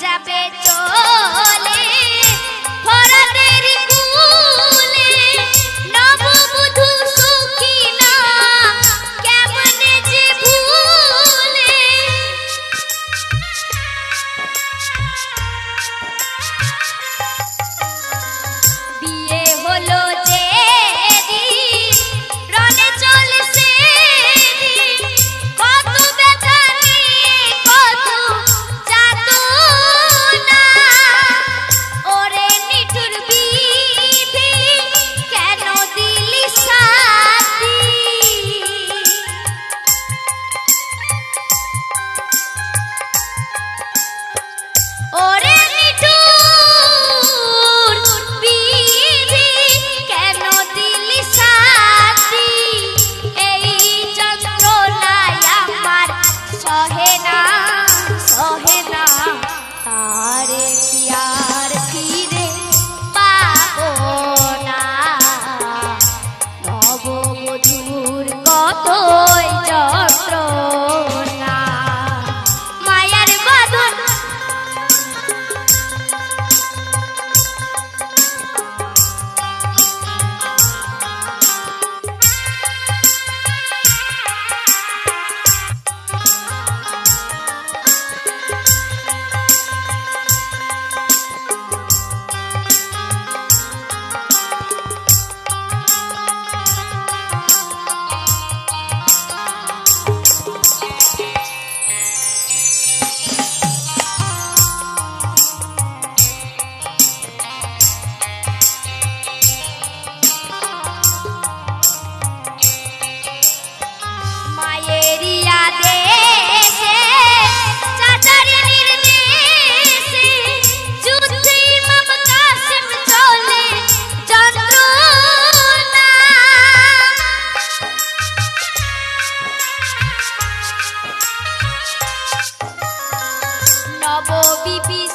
যাবে চলে BB's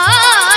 啊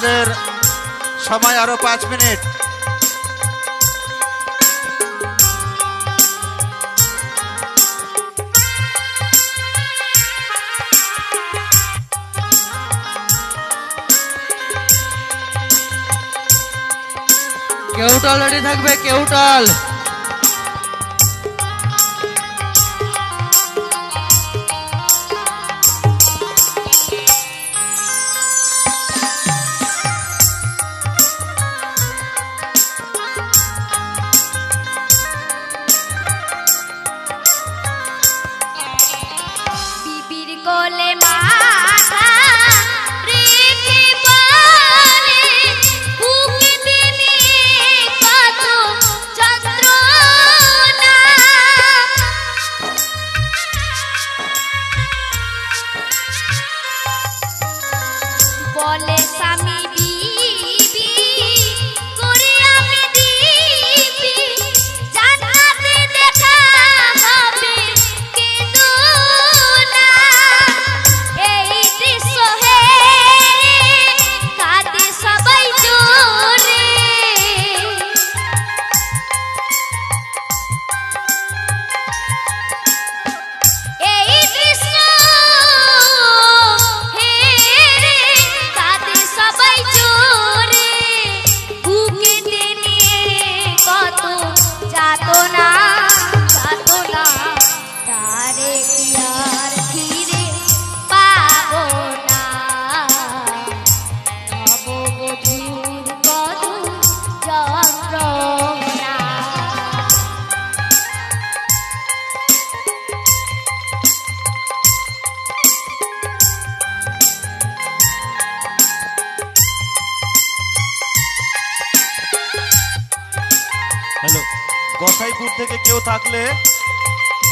আমাদের সময় আরও পাঁচ মিনিট। কেউটাল রেডি থাকবে কেউটাল।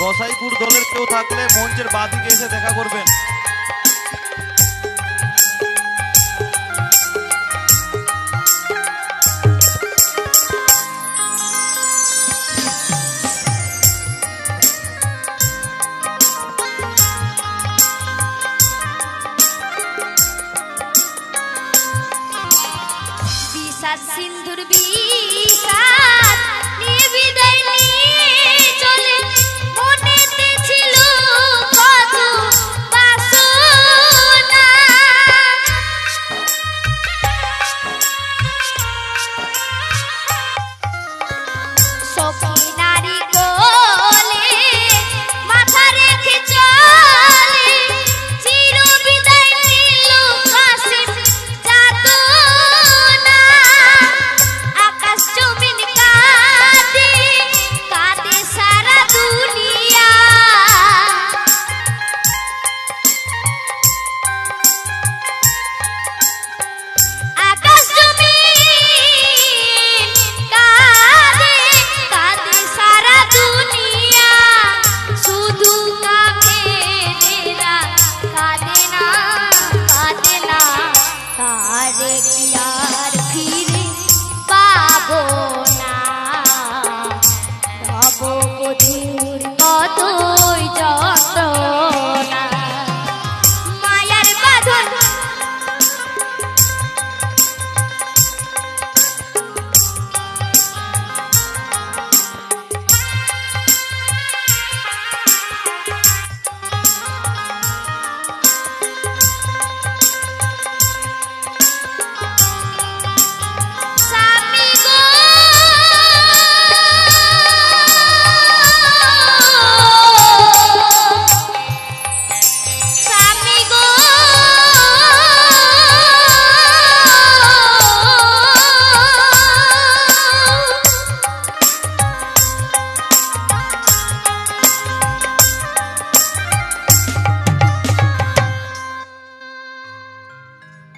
গসাইপুর দলের কেউ থাকলে মঞ্চের বাদিকে এসে দেখা করবেন।